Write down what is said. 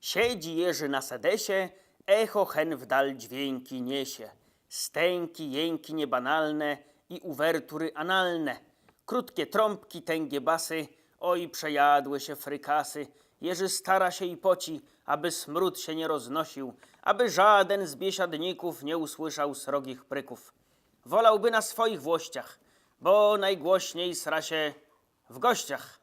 Siedzi Jerzy na sedesie, echo hen w dal dźwięki niesie. Stęki, jęki niebanalne i uwertury analne. Krótkie trąbki, tęgie basy, oj przejadły się frykasy. Jerzy stara się i poci, aby smród się nie roznosił, aby żaden z biesiadników nie usłyszał srogich pryków. Wolałby na swoich włościach, bo najgłośniej sra się w gościach.